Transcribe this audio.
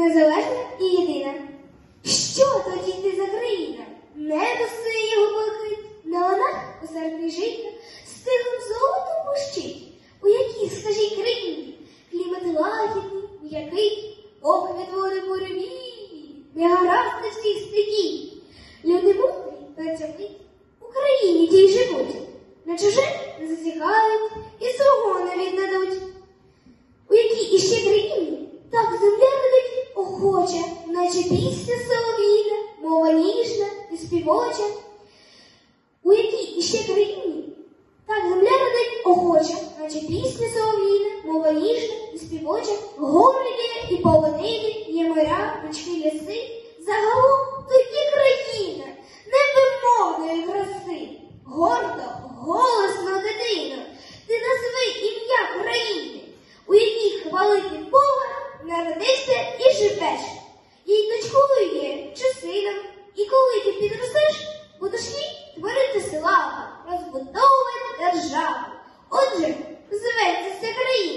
незалежна і єдина. Що тоді ти за країна? Небо його блакит, на ланах посеред життя, стиглим золотом блищить. У якій, скажіть, країні, клімат лагідний, м'який, ох, відводи буревій, негаразди всіх стихій. Люди мудрі, працьовиті, в Україні тій живуть, на чуже не засікають і свого не віддадуть. У якій іще країні так земля родить охоче, наче пісня солов'їна, мова ніжна і співоча. У якій іще країні так земля родить охоче, наче пісня солов'їна, мова ніжна і співоча, гори є і полонини, є моря, річки ліси, загалом то країна невимовної краси. Гордо, голосно, дитино, ти назви ім'я країни, у якій хвалити Бога народився і живеш. Їй дочкою є чи сином, і коли ти підростеш, будеш їй творити славу, розбудовувати державу. Отже, зветься країна.